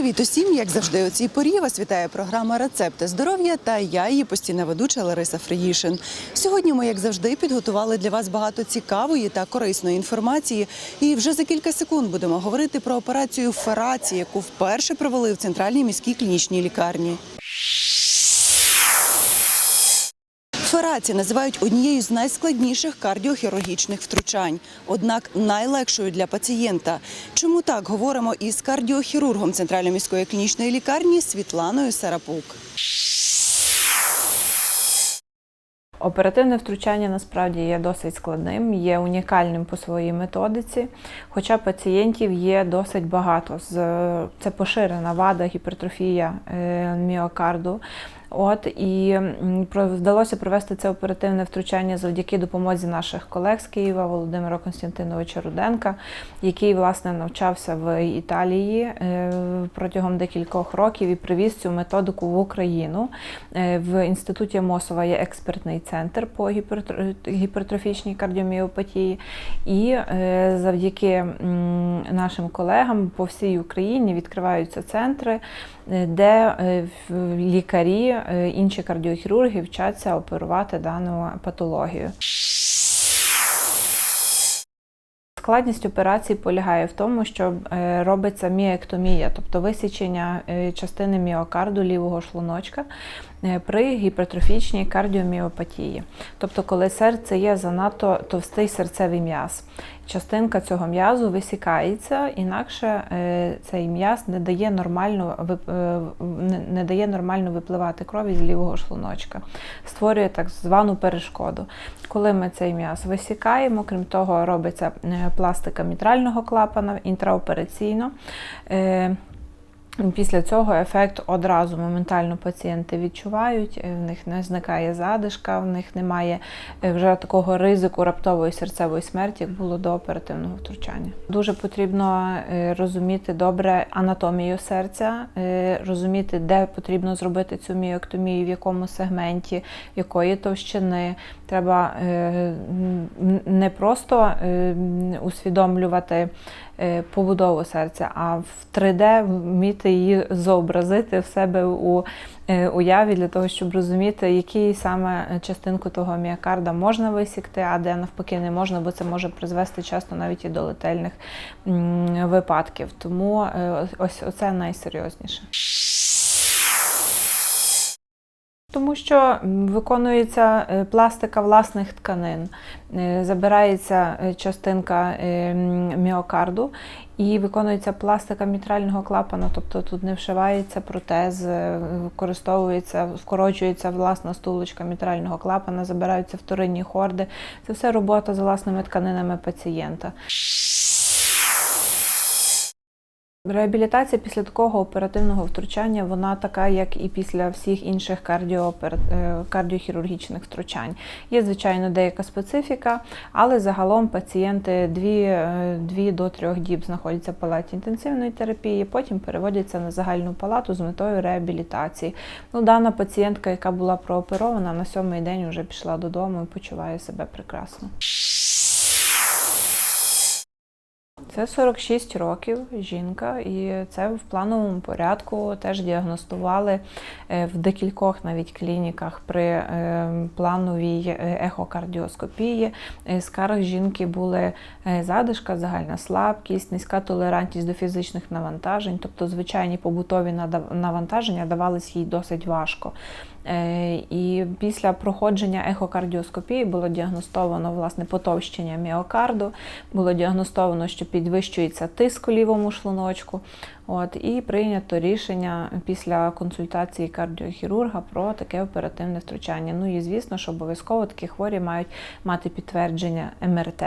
Привіт усім! Як завжди, у цій порі вас вітає програма Рецепти здоров'я та я, її постійна ведуча Лариса Фриїшин. Сьогодні ми, як завжди, підготували для вас багато цікавої та корисної інформації. І вже за кілька секунд будемо говорити про операцію Фераці, яку вперше провели в центральній міській клінічній лікарні. Фераці називають однією з найскладніших кардіохірургічних втручань, однак найлегшою для пацієнта. Чому так говоримо із кардіохірургом Центральної міської клінічної лікарні Світланою Сарапук. Оперативне втручання насправді є досить складним, є унікальним по своїй методиці. Хоча пацієнтів є досить багато. Це поширена вада, гіпертрофія е, міокарду. От і вдалося провести це оперативне втручання завдяки допомозі наших колег з Києва Володимира Константиновича Руденка, який власне навчався в Італії е, протягом декількох років і привіз цю методику в Україну. Е, В інституті Мосова є експертний центр по гіпертро- гіпертрофічній кардіоміопатії. І е, завдяки нашим колегам по всій Україні відкриваються центри, де е, лікарі, е, інші кардіохірурги вчаться оперувати дану патологію. Складність операції полягає в тому, що е, робиться міектомія, тобто висічення е, частини міокарду лівого шлуночка е, при гіпертрофічній кардіоміопатії. Тобто, коли серце є занадто товстий серцевий м'яз. Частинка цього м'язу висікається, інакше е, цей м'яз не дає нормально е, не- дає нормально випливати крові з лівого шлуночка, створює так звану перешкоду. Коли ми цей м'яз висікаємо, крім того, робиться е, пластика мітрального клапана інтраопераційно. Після цього ефект одразу моментально пацієнти відчувають, е, в них не зникає задишка, в них немає е, вже такого ризику раптової серцевої смерті, як було до оперативного втручання. Дуже потрібно е, розуміти добре анатомію серця, розуміти, де потрібно зробити цю міоктомію, в якому сегменті, якої товщини. Треба не просто усвідомлювати побудову серця, а в 3D вміти її зобразити в себе у е, уяві для того, щоб розуміти, який саме частинку того міокарда можна висікти, а де навпаки не можна, бо це може призвести часто навіть і до летельних випадків. Тому е, ось оце найсерйозніше. Тому що виконується е, пластика власних тканин, е, забирається е, частинка міокарду і виконується пластика мітрального клапана, тобто тут не вшивається протез, використовується, вкорочується власна стулочка мітрального клапана, забираються вторинні хорди. Це все робота з власними тканинами пацієнта. Реабілітація після такого оперативного втручання вона така, як і після всіх інших кардіоопера- е, кардіохірургічних втручань. Є, звичайно, деяка специфіка, але загалом пацієнти 2, 2 до 3 діб знаходяться в палаті інтенсивної терапії, потім переводяться на загальну палату з метою реабілітації. Ну, дана пацієнтка, яка була прооперована, на сьомий день вже пішла додому і почуває себе прекрасно. Це 46 років жінка, і це в плановому порядку теж діагностували е, в декількох навіть клініках при е, плановій е, ехокардіоскопії. Скарг жінки були задишка, загальна слабкість, низька толерантність до фізичних навантажень, тобто звичайні побутові навантаження давались їй досить важко. Е, І після проходження ехокардіоскопії було діагностовано власне потовщення міокарду, було діагностовано, що підвищується тиск у лівому шлуночку. От, і прийнято рішення після консультації кардіохірурга про таке оперативне втручання. Ну і звісно, що обов'язково такі хворі мають мати підтвердження МРТ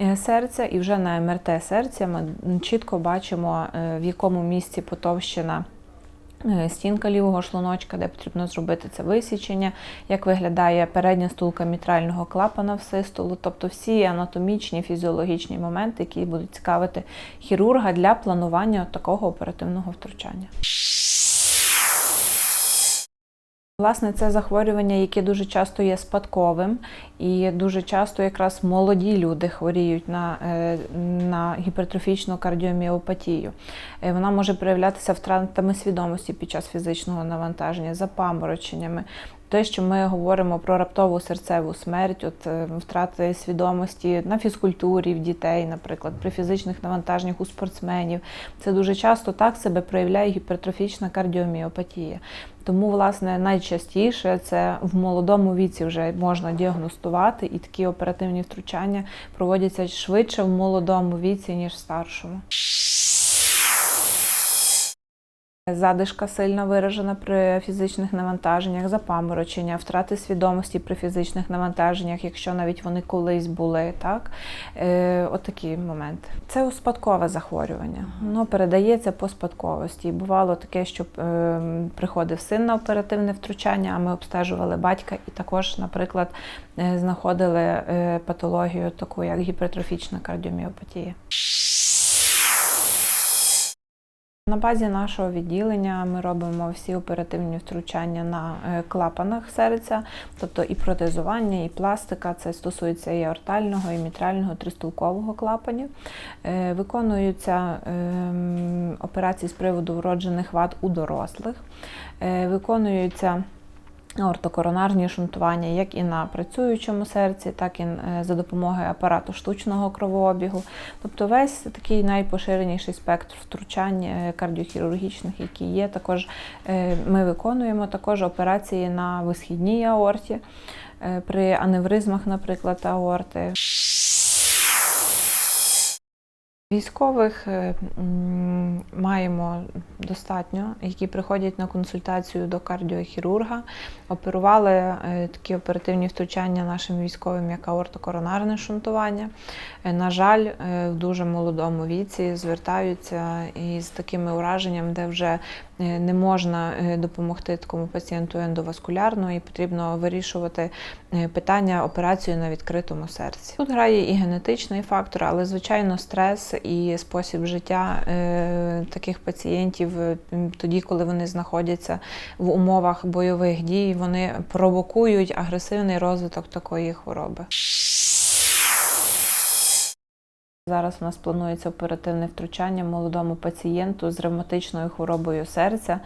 е, серця, і вже на МРТ серця ми чітко бачимо, е, в якому місці потовщена стінка лівого шлуночка, де потрібно зробити це висічення, як виглядає передня стулка мітрального клапана в систолу, тобто всі анатомічні, фізіологічні моменти, які будуть цікавити хірурга для планування такого оперативного втручання. Власне, це захворювання, яке дуже часто є спадковим, і дуже часто якраз молоді люди хворіють на, е, на гіпертрофічну кардіоміопатію. Е, Вона може проявлятися втратами свідомості під час фізичного навантаження, запамороченнями. Те, що ми говоримо про раптову серцеву смерть, от е, втрати свідомості на фізкультурі в дітей, наприклад, при фізичних навантаженнях у спортсменів, це дуже часто так себе проявляє гіпертрофічна кардіоміопатія. Тому, власне, найчастіше це в молодому віці вже можна діагностувати, і такі оперативні втручання проводяться швидше в молодому віці, ніж в старшому. Задишка сильно виражена при фізичних навантаженнях, запаморочення, втрати свідомості при фізичних навантаженнях, якщо навіть вони колись були, так е, от такі моменти. Це успадкове захворювання. Воно передається по спадковості. Бувало таке, що е, приходив син на оперативне втручання, а ми обстежували батька і також, наприклад, е, знаходили е, патологію, таку як гіпертрофічна кардіоміопатія. На базі нашого відділення ми робимо всі оперативні втручання на е, клапанах серця, тобто і протезування, і пластика. Це стосується і ортального, і мітрального, тристулкового клапанів. Е, Виконуються ем, операції з приводу вроджених вад у дорослих. Е, Виконуються Ортокоронарні шунтування як і на працюючому серці, так і е, за допомогою апарату штучного кровообігу. Тобто весь такий найпоширеніший спектр втручань е, кардіохірургічних, які є. Також е, ми виконуємо також операції на висхідній аорті, при аневризмах, наприклад, аорти. Військових е, маємо достатньо, які приходять на консультацію до кардіохірурга. Оперували е, такі оперативні втручання нашим військовим, як аортокоронарне шунтування. Е, На жаль, в дуже молодому віці звертаються із такими ураженнями, де вже не можна допомогти такому пацієнту ендоваскулярно і потрібно вирішувати питання операції на відкритому серці. Тут грає і генетичний фактор, але звичайно стрес і спосіб життя е, таких пацієнтів е, тоді, коли вони знаходяться в умовах бойових дій, вони провокують агресивний розвиток такої хвороби. Зараз у нас планується оперативне втручання молодому пацієнту з ревматичною хворобою серця.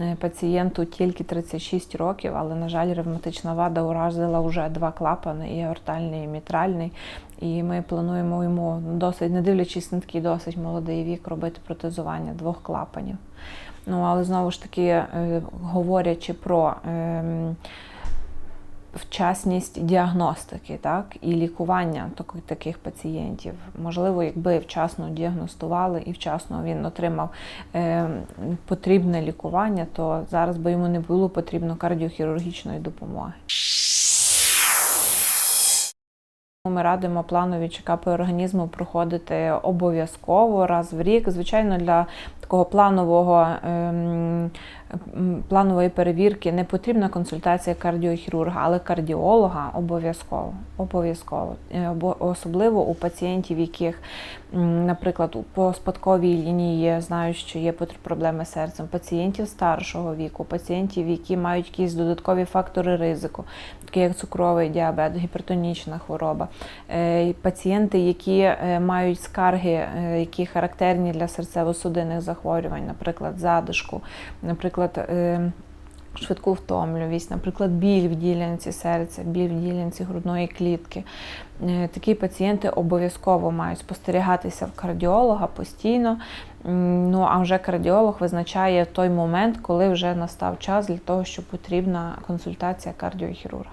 Е, Пацієнту тільки 36 років, але, на жаль, ревматична вада уразила вже два клапани, і аортальний, і мітральний. І ми плануємо йому досить, не дивлячись на такий досить молодий вік, робити протезування двох клапанів. Ну, але знову ж таки, е, говорячи про ем, вчасність діагностики так, і лікування таких пацієнтів. Можливо, якби вчасно діагностували і вчасно він отримав е, потрібне лікування, то зараз би йому не було потрібно кардіохірургічної допомоги. Ми радимо планові чекапи організму проходити обов'язково раз в рік. Звичайно, для такого планового ем, планової перевірки не потрібна консультація кардіохірурга, але кардіолога обов'язково. Обов'язково. Е, Особливо у пацієнтів, яких, наприклад, по спадковій лінії знають, що є проблеми з серцем, пацієнтів старшого віку, пацієнтів, які мають якісь додаткові фактори ризику, такі як цукровий діабет, гіпертонічна хвороба, Е, пацієнти, які е, мають скарги, які характерні для серцево-судинних захворювань, наприклад, задишку, наприклад, е, швидку втомлювість, наприклад, біль в ділянці серця, біль в ділянці грудної клітки. Е, Такі пацієнти обов'язково мають спостерігатися в кардіолога постійно. Ну а вже кардіолог визначає той момент, коли вже настав час для того, що потрібна консультація кардіохірурга.